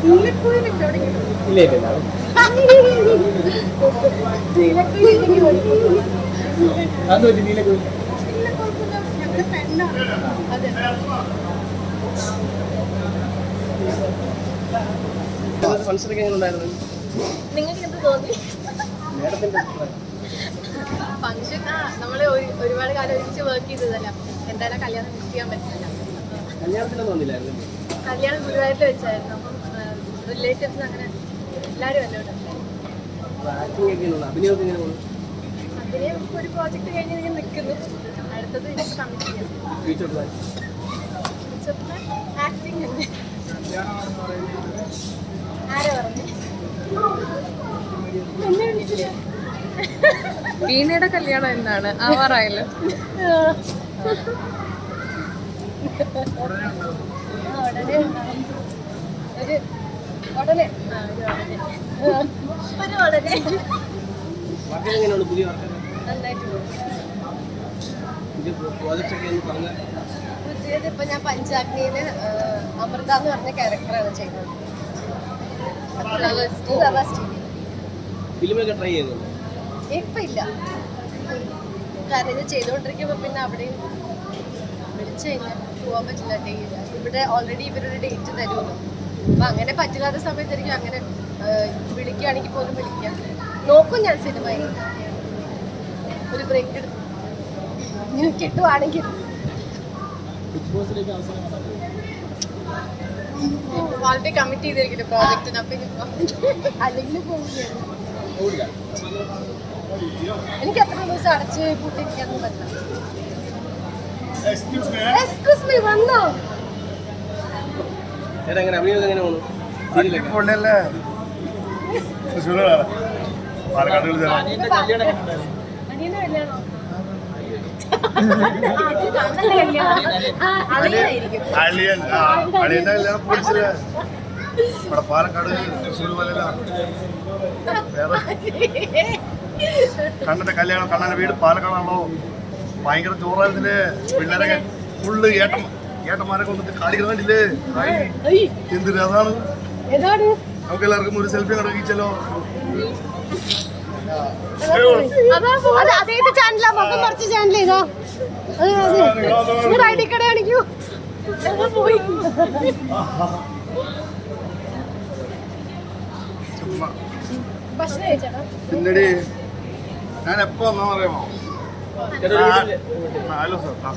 ഇല്ല ഇല്ല അത് പറ്റി നീലൊക്കെ ഇല്ല, കുഴപ്പമില്ല. ഞങ്ങളുടെ പെണ്ണാണ്. അതെ. ഫംഗ്ഷനൊക്കെ എങ്ങനെ ഉണ്ടായിരുന്നു നിങ്ങൾക്ക് എന്ത് തോന്നി ഫംഗ്ഷൻ ആ നമ്മൾ ഒരുപാട് കാലം ഒരുമിച്ച് വർക്ക് ചെയ്തതല്ല എന്തായാലും കല്യാണം മിസ് ചെയ്യാൻ പറ്റില്ല കല്യാണം ഗുരുവായൂരിൽ വെച്ചായിരുന്നു അപ്പം റിലേറ്റീവ്സ് അങ്ങനെ എല്ലാവരും ഒരു പ്രോജക്റ്റ് കഴിഞ്ഞ് ഇങ്ങനെ നിൽക്കുന്നു അടുത്തത് എനിക്ക് കമ്മിറ്റ് ചെയ്യാം ഫ്യൂച്ചർ പ്ലാൻ ആക്ടിങ് തന്നെ ആരാ പറഞ്ഞു? എന്നെ വിളിച്ചില്ല വീണയുടെ കല്യാണം എന്താണ് ആവാറായല്ലോ. ആ, ഉടനെ ഉണ്ടാവും. ഒരു ഉടനെ. ആ ഒരു ഉടനെ. പുതിയ വർക്ക് നന്നായിട്ട് പുതിയത് ഇപ്പൊ ഞാൻ പഞ്ചാഗ്നിയിൽ അമൃത എന്ന് പറഞ്ഞ ക്യാരക്ടറാണ് ചെയ്യുന്നത് ഫ്ലവേഴ്സ് ടി വി ഫിലിമൊക്കെ ട്രൈ ചെയ്യുന്നുണ്ട് ഇപ്പൊ ഇല്ല. കാരണം ഇത് ചെയ്തുകൊണ്ടിരിക്കുമ്പോ പിന്നെ അവിടെയും വിളിച്ചു കഴിഞ്ഞാൽ പോകാൻ പറ്റില്ല ഡേറ്റ് ഇവിടെ ഓൾറെഡി ഇവരൊരു ഡേറ്റ് തരുമല്ലോ. അപ്പൊ അങ്ങനെ പറ്റില്ലാത്ത സമയത്തായിരിക്കും അങ്ങനെ വിളിക്കുകയാണെങ്കിൽ പോലും വിളിക്കാം. നോക്കും ഞാൻ സിനിമ ഒരു ബ്രേക്ക് എടുത്ത് ഇങ്ങനെ കിട്ടുവാണെങ്കിൽ. ഓൾറെഡി കമ്മിറ്റ് ചെയ്തിരിക്കുന്നു പ്രോജക്റ്റിന് അപ്പൊ അല്ലെങ്കിൽ പോവുകയാണ്. എനിക്ക് എത്ര ദിവസം അടച്ച് പൂട്ടിരിക്കാനൊന്നും പറ്റില്ല. എക്സ്ക്യൂസ് മീ വന്നോ? ചേട്ടാ എങ്ങനെ? അഭിനയമൊക്കെ എങ്ങനെ പോകുന്നു? സീരിയലൊക്കെ? പൊള്ളിയല്ലേ തൃശ്ശൂരാണ്. പാലക്കാട് കല്യാണം? അളിയൻ അളിയന്റെ പൊളിച്ചില്ല ഇവിടെ പാലക്കാട് തൃശ്ശൂർ പോലെയല്ല. വേറെ. കണ്ണന്റെ കല്യാണം കണ്ണന്റെ വീട് പാലക്കാടാണല്ലോ. ഭയങ്കര ചോറായിരുന്നില്ലേ പിള്ളേരൊക്കെ ഫുള്ള് ഏട്ടൻ ഏട്ടന്മാരൊക്കെ കൊണ്ടിട്ട് കാണിക്കുന്ന കണ്ടില്ലേ? ഹായ്. എന്ത് രസാണ്. നമുക്ക് എല്ലാവർക്കും ഒരു സെൽഫി നടക്കിച്ചല്ലോ അതാ അത് അതേത് ചാനലാ ഏതാ അതെ അതെ നിങ്ങൾ ഐ ഡി കാർഡ് കാണിക്കൂ. പോയി. പിന്നടി ഞാൻ എപ്പോ വന്നാ പറയുമോ നാല് ദിവസം.